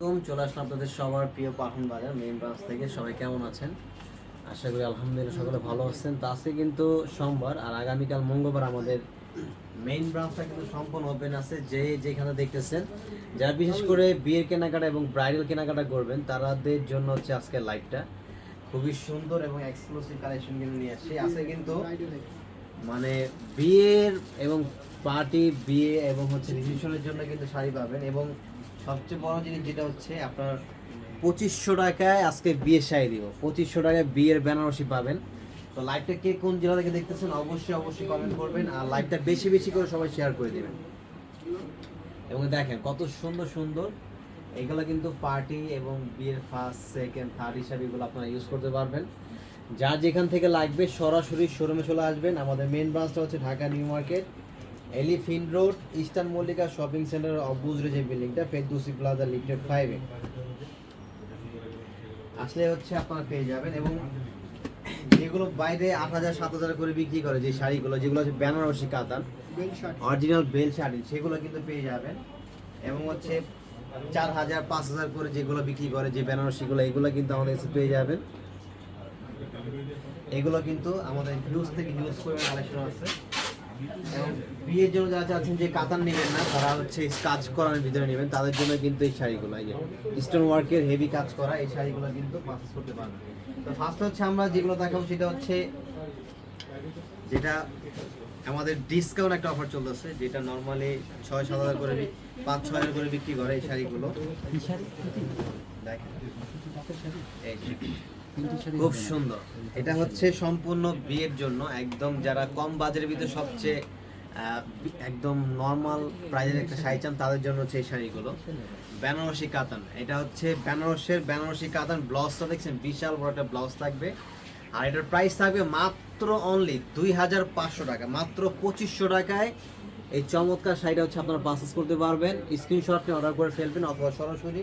আসসালামাইকুম চলে আসলাম আপনাদের সবার প্রিয় পাঠান বাজার মেইন ব্রাঞ্চ থেকে। সবাই কেমন আছেন? আশা করি আলহামদুলিল্লাহ সকলে ভালো আছেন। তো আজকে কিন্তু সোমবার, আর আগামীকাল মঙ্গলবার আমাদের মেইন ব্রাঞ্চটা কিন্তু সম্পূর্ণ ওপেন আছে। যে যেখানে দেখতেছেন, যারা বিশেষ করে বিয়ের কেনাকাটা এবং ব্রাইডাল কেনাকাটা করবেন তাদের জন্য হচ্ছে আজকে লাইভটা খুবই সুন্দর এবং এক্সক্লুসিভ কালেকশন কিন্তু নিয়ে আসছি। আছে কিন্তু মানে বিয়ের এবং পার্টি বিয়ে এবং হচ্ছে রিসেপশনের জন্য কিন্তু শাড়ি পাবেন এবং সবচেয়ে বড় জিনিস যেটা হচ্ছে আপনার পঁচিশশো টাকায় আজকে বিয়ের শাড়ি দিব। পঁচিশশো টাকায় বিয়ের বেনারসি পাবেন। তো লাইভটা কে কোন জেলা থেকে দেখতেছেন অবশ্যই অবশ্যই কমেন্ট করবেন আর লাইভটা বেশি বেশি করে সবাই শেয়ার করে দেবেন। এবং দেখেন কত সুন্দর সুন্দর। এগুলো কিন্তু পার্টি এবং বিয়ের ফার্স্ট সেকেন্ড থার্ড হিসাবে এগুলো আপনারা ইউজ করতে পারবেন। যা যেখান থেকে লাগবে সরাসরি শোরুমে চলে আসবেন। আমাদের মেন ব্রাঞ্চটা হচ্ছে Dhaka new market. Elephant road eastern Mallika shopping centre অবুজরে যে বিল্ডিংটা ফেরদৌসি প্লাজা লিফটেড ফাইভে আসলে হচ্ছে আপনারা পেয়ে যাবেন এবং যেগুলো বাইরে আট হাজার সাত হাজার করে বিক্রি করে যে শাড়িগুলো যেগুলো হচ্ছে বেনারসি কাতান অরিজিনাল বেল শাড়ি সেগুলো কিন্তু পেয়ে যাবেন। এবং হচ্ছে চার হাজার পাঁচ হাজার করে যেগুলো বিক্রি করে যে বেনারসিগুলো এগুলো কিন্তু আমাদের কাছে পেয়ে যাবেন। এগুলো কিন্তু আমাদের হিউজ থেকে হিউজ করে কালেকশন আছে। এবং বিয়ের জন্য যারা চাচ্ছেন যে কাতান নেবেন না তারা হচ্ছে কাজ করার ভিতরে নেবেন। তাদের জন্য কিন্তু এই শাড়িগুলো এই যে স্টোন ওয়ার্কের হেভি কাজ করা এই শাড়িগুলো কিন্তু পারচেস করতে পারবেন। তো ফার্স্ট হচ্ছে আমরা যেগুলো দেখাবো সেটা হচ্ছে যেটা আমাদের ডিসকাউন্ট একটা অফার চলতেছে যেটা নর্মালি ছয় সাত হাজার করে পাঁচ ছয় হাজার করে বিক্রি করে এই শাড়িগুলো। দেখেন। এই। খুব সুন্দর। এটা হচ্ছে সম্পূর্ণ বিয়ের জন্য একদম যারা কম বাজারের ভিতরে সবচেয়ে একদম নর্মাল প্রাইজের একটা শাড়ি চান, তাদের জন্য হচ্ছে এই শাড়িগুলো। বেনারসি কাতান। এটা হচ্ছে বেনারসের বেনারসি কাতান ব্লাউজটা দেখছেন? বিশাল বড় একটা ব্লাউজ থাকবে। আর এটার প্রাইস থাকবে মাত্র অনলি দুই হাজার পাঁচশো টাকা, মাত্র পঁচিশশো টাকায়। এই চমৎকার শাড়িটা হচ্ছে আপনারা পারচেস করতে পারবেন। স্ক্রিনশট নিয়ে অর্ডার করে ফেলবেন অথবা সরাসরি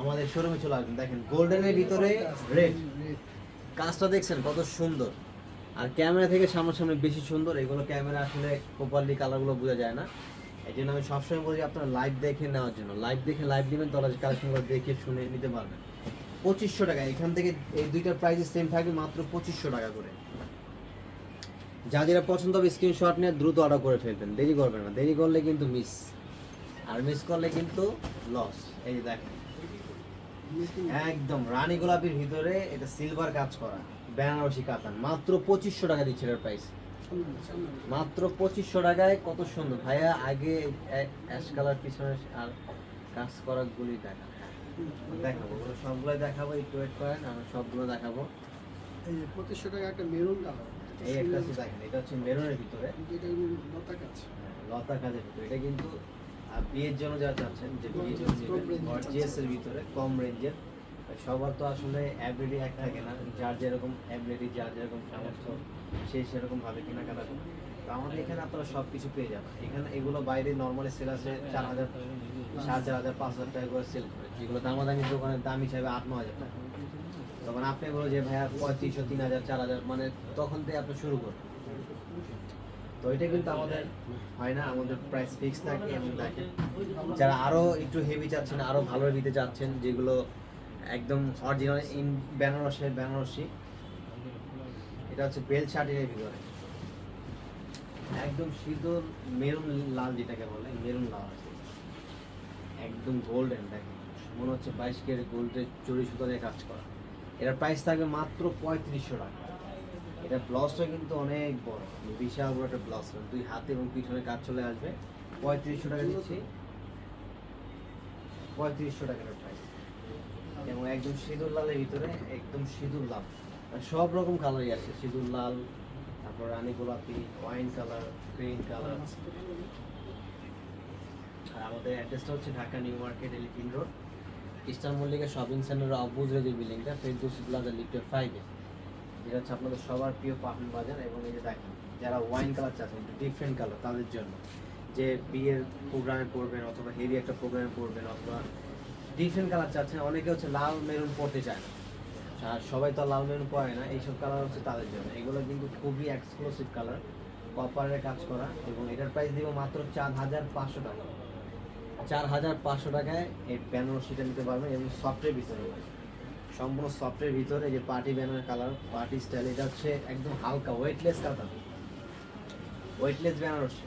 আমাদের শোরুমে চলে আসবেন। দেখেন গোল্ডেনের ভিতরে রেড কাজটা দেখছেন কত সুন্দর। আর ক্যামেরা থেকে সামনাসামনি বেশি সুন্দর, এগুলো ক্যামেরা আসলে প্রপারলি কালারগুলো বোঝা যায় না। এই জন্য আমি সবসময় বলছি আপনারা লাইভ দেখে নেওয়ার জন্য। লাইভ দেখে লাইভ নেবেন তাহলে কালেকশনগুলো দেখে শুনে নিতে পারবেন। পঁচিশশো টাকা, এখান থেকে এই দুইটার প্রাইস সেম থাকবে মাত্র পঁচিশশো টাকা করে। যা পছন্দ হবে স্ক্রিনশট নিয়ে দ্রুত অর্ডার করে ফেলবেন। দেরি করবেন না, দেরি করলে কিন্তু মিস আর মিস করলে কিন্তু লস এই দেখেন। একদম রানী গোলাপির ভিতরে এটা সিলভার কাজ করা বেনারসি কাতান। মাত্র পঁচিশশো টাকা দিচ্ছে এটার প্রাইস মাত্র পঁচিশশো টাকায় কত সুন্দর। ভাইয়া আগে অ্যাশ কালার পিছনে আর কাজ করা গুলি দেখা। দেখাবো সবগুলো দেখাবো একটু ওয়েট করেন আমি সবগুলো দেখাবো। এই পঁচিশশো টাকা একটা মেরুন কালার এই একটা দেখেন এটা হচ্ছে মেরুনের ভিতরে। লতা কাজ। লতা কাজের ভিতরে। এটা কিন্তু বিয়ের জন্য যারা চাচ্ছেন, যে বিয়ের জন্য। গর্জিয়াস এর ভিতরে কম রেঞ্জের সবার তো আসলে এভরিডে এক থাকে না। যার যেরকম এভরিডে যার যেরকম সামর্থ্য, সে সেরকম ভাবে কেনাকাটা করে তো আমাদের এখানে আপনারা সব কিছু পেয়ে যাবেন। এখানে এগুলো বাইরে নর্মালি সেল আছে চার হাজার, সাড়ে চার হাজার, পাঁচ হাজার টাকা করে সেল করে। যেগুলো দামাদামি দোকানের দাম হিসাবে আট, ন হাজার টাকা। তখন আপনি বলো যে, ভাইয়া, পঁয়ত্রিশশো, তিন হাজার, চার হাজার মানে তখন থেকে আপনি শুরু করুন। তো এটা কিন্তু আমাদের হয় না, আমাদের প্রাইস ফিক্স থাকে এবং দেখেন যারা আরও একটু হেভি চাচ্ছেন, আরও ভালো নিতে চাচ্ছেন, যেগুলো একদম অরিজিনাল ইন বেনারসের বেনারসি এটা হচ্ছে বেল শার্টের ভিতরে। একদম সিঁদুর মেরুন লাল যেটাকে বলে মেরুন লাল আছে। একদম গোল্ডেন দেখেন। মনে হচ্ছে বাইশ কেজি গোল্ডের চুরি সুতো কাজ করা। এটার প্রাইস থাকবে মাত্র পঁয়ত্রিশশো টাকা। এটা ব্লাউজটা কিন্তু অনেক বড় বিশাল বড় একটা ব্লাউজ দুই হাতে এবং পিছনে কাজ চলে আসবে। পঁয়ত্রিশশো টাকা দিচ্ছি। পঁয়ত্রিশশো টাকার প্রাইস এবং একদম সিঁদুর লালের ভিতরে একদম সিঁদুর লাল। সব রকম কালারই আছে। সিঁদুর লাল, তারপর রানী গোলাপি ওয়াইন কালার গ্রিন কালার আর আমাদের অ্যাড্রেসটা হচ্ছে Dhaka new market elephant road. Eastern Mallika shopping centre অপোজিটে যে বিল্ডিংটা ফেরদৌসি প্লাজা লিফটের ফাইভে যেটা হচ্ছে আপনাদের সবার প্রিয় পাহান বাজার এবং এই যে দেখেন, যারা ওয়াইন কালার চাচ্ছেন ডিফারেন্ট কালার তাদের জন্য। যে বিয়ের প্রোগ্রামে পড়বেন অথবা হেভি একটা প্রোগ্রামে পড়বেন অথবা ডিফারেন্ট কালার চাচ্ছেন, অনেকে হচ্ছে লাল মেরুন পড়তে চায় না। আর সবাই তো লাল মেরুন পরে না, এইসব কালার হচ্ছে তাদের জন্য। এগুলো কিন্তু খুবই এক্সক্লুসিভ কালার কপারের কাজ করা এবং এটার প্রাইস দিব মাত্র চার হাজার পাঁচশো টাকা। চার হাজার পাঁচশো টাকায় এই বেনারসিটা নিতে পারবেন এবং সফটের ভিতরে সম্পূর্ণ সফটের ভিতরে যে party banner colour party style এটা হচ্ছে একদম হালকা ওয়েটলেস কালার ওয়েটলেস বেনারসি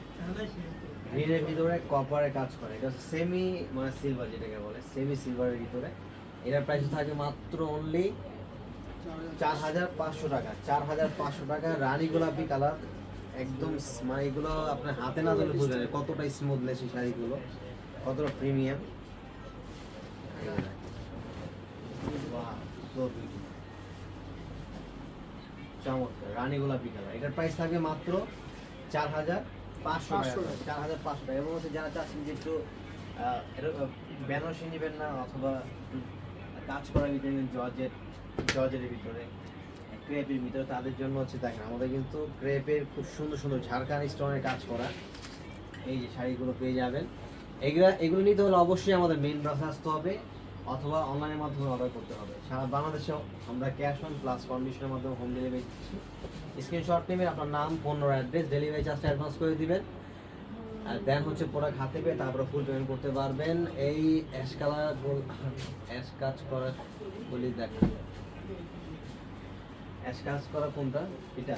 গ্রিনের ভিতরে কপারে কাজ করে। এটা সেমি মানে সিলভার যেটাকে বলে সেমি সিলভারের ভিতরে। এটার প্রাইস থাকে মাত্র অনলি চার হাজার পাঁচশো টাকা। চার হাজার পাঁচশো টাকা রানী গোলাপি কালার একদম মানে এগুলো আপনার হাতে না ধরে বুঝবেন কতটা স্মুথনেস এই শাড়িগুলো। কতটা প্রিমিয়াম চমৎকার। রানী গোলাপি কালার এটার প্রাইস থাকবে মাত্র চার হাজার পাঁচশো টাকা। চার হাজার পাঁচশো টাকা। এবং হচ্ছে যারা চাচ্ছেন যে একটু বেনারসি নেবেন না অথবা কাজ করার ভিতরে জর্জের জর্জের ভিতরে ক্রেপের ভিতরে তাদের জন্য হচ্ছে দেখেন আমাদের কিন্তু ক্রেপের খুব সুন্দর সুন্দর ঝাড়খান স্টোনের কাজ করা। এই যে শাড়িগুলো পেয়ে যাবেন। এগুলা এগুলো নিতে হলে অবশ্যই আমাদের মেন ব্রাঞ্চে আসতে হবে। অথবা অনলাইনের মাধ্যমে অর্ডার করতে হবে। সারা বাংলাদেশেও আমরা ক্যাশ অন প্লাস কন্ডিশনের মাধ্যমে হোম ডেলিভারি দিচ্ছি। স্ক্রিনশট নেবেন, আপনার নাম ফোন অ্যাড্রেস ডেলিভারি চার্জটা অ্যাডভান্স করে দিবেন। আর দেন হচ্ছে প্রোডাক্ট হাতে পেয়ে তারপরে ফুল পেমেন্ট করতে পারবেন। এই অ্যাশ কালার অ্যাশ কাজ করা বলি দেখেন। অ্যাশ কাজ করা কোনটা? এটা।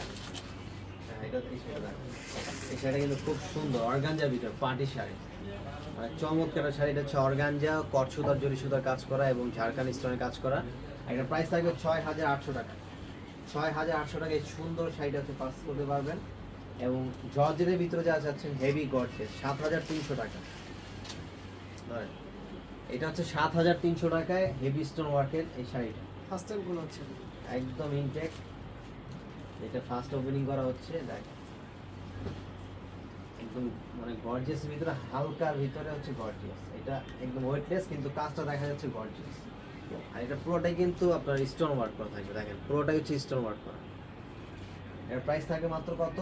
এটা এই শাড়িটা এই শাড়িটা কিন্তু খুব সুন্দর। অর্গানজার ভিতর পার্টি শাড়ি। মানে চমৎকার একটা শাড়ি। এটা হচ্ছে অর্গানজা কট সুতার জরি সুতার কাজ করা এবং ঝাড়খান স্টোনের কাজ করা। এটার প্রাইস থাকবে ছয় হাজার আটশো টাকা। ছয় হাজার আটশো টাকা এই সুন্দর শাড়িটা হচ্ছে পাস করতে পারবেন। এবং জর্জের ভিতরে যা চাচ্ছেন হেভি গর্জেস সাত হাজার তিনশো টাকা। ধরেন, এটা হচ্ছে সাত হাজার তিনশো টাকায় হেভি স্টোন ওয়ার্কের এই শাড়িটা। ফার্স্ট টাইম কোন হচ্ছে। একদম ইনটেক এটা ফার্স্ট ওপেনিং করা হচ্ছে, দেখ। একদম মানে গর্জিয়াস ভিতরে, হালকার ভিতরে হচ্ছে গর্জিয়াস এটা একদম ওয়েটলেস কিন্তু কাজটা দেখা যাচ্ছে গর্জিয়াস আর এটা পুরোটাই কিন্তু আপনার স্টোন ওয়ার্ক করা থাকবে, দেখেন। পুরোটাই হচ্ছে স্টোন ওয়ার্ক করা। এর প্রাইস থাকে মাত্র কত?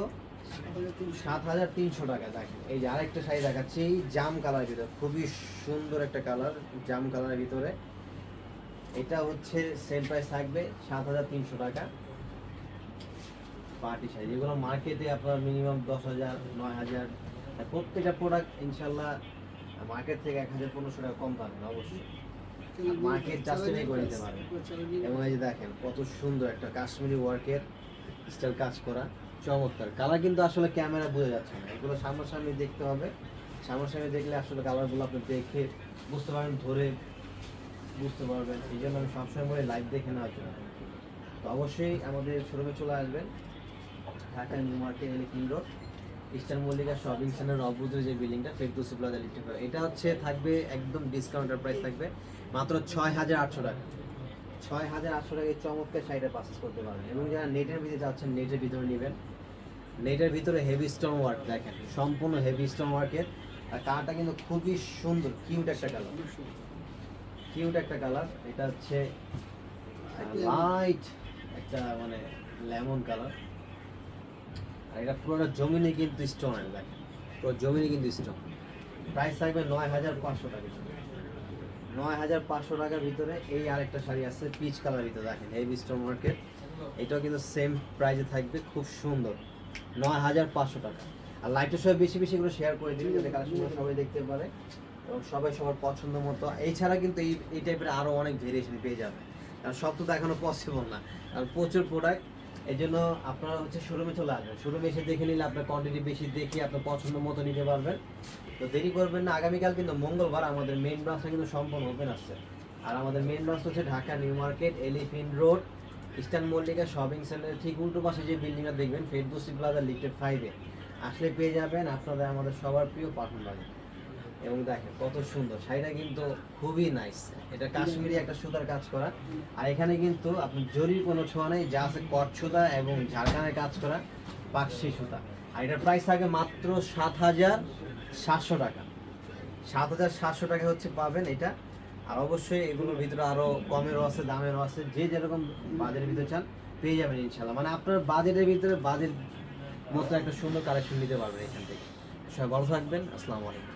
সাত হাজার তিনশো টাকা, দেখেন। এই যে আরেকটা শাড়ি দেখাচ্ছি জাম কালার ভিতরে, খুবই সুন্দর একটা কালার জাম কালারের ভিতরে। এটা হচ্ছে সেল প্রাইস থাকবে সাত হাজার তিনশো টাকা। পার্টি শাড়ি যেগুলো মার্কেটে আপনার মিনিমাম দশ হাজার নয় হাজার। প্রত্যেকটা প্রোডাক্ট ইনশাল্লাহ মার্কেট থেকে এক হাজার পনেরোশো টাকা কম পাবেন অবশ্যই। মার্কেট চাষিরাই করে নিতে পারে। এবং এই যে দেখেন কত সুন্দর একটা কাশ্মীরি ওয়ার্কের স্টাইল কাজ করা। চমৎকার। কালার কিন্তু আসলে ক্যামেরা বোঝা যাচ্ছে না। এগুলো সামনাসামনি দেখতে হবে। সামনাসামনি দেখলে আসলে কালারগুলো আপনি দেখে বুঝতে পারবেন ধরে বুঝতে পারবেন। এই জন্য আমি সবসময় বলি লাইভ দেখে নেওয়ার জন্য। তো অবশ্যই আমাদের শোরুমে চলে আসবেন। Dhaka new market elephant road eastern Mallika shopping centre অবুদ্ধ যে বিল্ডিংটা ফেরদৌসি প্লাজা করে এটা হচ্ছে থাকবে একদম ডিসকাউন্টের প্রাইস থাকবে মাত্র ছয় হাজার আটশো টাকা। ছয় হাজার আটশো টাকায় চমৎকার শাড়িটা পারচেস করতে পারবেন। এবং যারা নেটের ভিতরে যাচ্ছেন নেটের ভিতরে নেবেন। নেটের ভিতরে হেভি স্টোন ওয়ার্ক দেখেন সম্পূর্ণ হেভি স্টোন ওয়ার্কের আর কালারটা কিন্তু খুবই সুন্দর কিউট একটা কালার। কিউট একটা কালার। এটা হচ্ছে লাইট একটা মানে লেমন কালার। আর এটা পুরোটা জমিনে কিন্তু স্টোনের দেখেন পুরো জমিনে কিন্তু স্টোন প্রাইস থাকবে নয় হাজার পাঁচশো টাকা। নয় হাজার পাঁচশো টাকার ভিতরে এই আরেকটা শাড়ি আছে পিচ কালার ভিতরে। দেখেন হেভি স্টোন মার্কেট এটাও কিন্তু সেম প্রাইসে থাকবে, খুব সুন্দর। নয় হাজার পাঁচশো টাকা। আর লাইটের সবাই বেশি বেশি করে শেয়ার করে দিবি, যাতে কালেকশন সবাই দেখতে পারে। এবং সবাই সবার পছন্দ মতো। এছাড়া কিন্তু এই এই টাইপের আরও অনেক ভেরিয়েশন পেয়ে যাবে। কারণ সব তো দেখানো পসিবল না। কারণ প্রচুর প্রোডাক্ট এই জন্য আপনারা হচ্ছে শোরুমে চলে আসবেন। শোরুমে এসে দেখে নিলে আপনার কোয়ান্টিটি বেশি, দেখে আপনার পছন্দ মতো নিতে পারবেন। তো দেরি করবেন না, আগামীকাল কিন্তু মঙ্গলবার আমাদের মেইন ব্রাঞ্চটা কিন্তু সম্পূর্ণ ওপেন আসছে আর আমাদের মেন ব্রাঞ্চ হচ্ছে Dhaka new market elephant road, eastern Mallika shopping সেন্টারের ঠিক উল্টো পাশে যে বিল্ডিংটা দেখবেন, ফেরদৌসি প্লাজা লিফটেড ফাইভে আসলে পেয়ে যাবেন আপনাদের, আমাদের সবার প্রিয় পাঠান বাজার এবং দেখেন কত সুন্দর। শাড়িটা কিন্তু খুবই নাইস এটা কাশ্মীরি একটা সুতার কাজ করা। আর এখানে কিন্তু আপনার জরির কোনো ছোঁয়া নেই, যা আছে কট সুতা এবং ঝাড়খানের কাজ করা পাকশি সুতা। আর এটার প্রাইস থাকে মাত্র সাত হাজার সাতশো টাকা। সাত হাজার সাতশো টাকা হচ্ছে পাবেন এটা। আর অবশ্যই এগুলোর ভিতরে আরও কমেরও আছে, দামেরও আছে। যে যেরকম বাজেটের ভিতরে চান, পেয়ে যাবেন ইনশাল্লাহ মানে আপনার বাজেটের ভিতরে বাজেট মতো একটা সুন্দর কালেকশন নিতে পারবেন এখান থেকে। সবাই ভালো থাকবেন। আসসালামু আলাইকুম।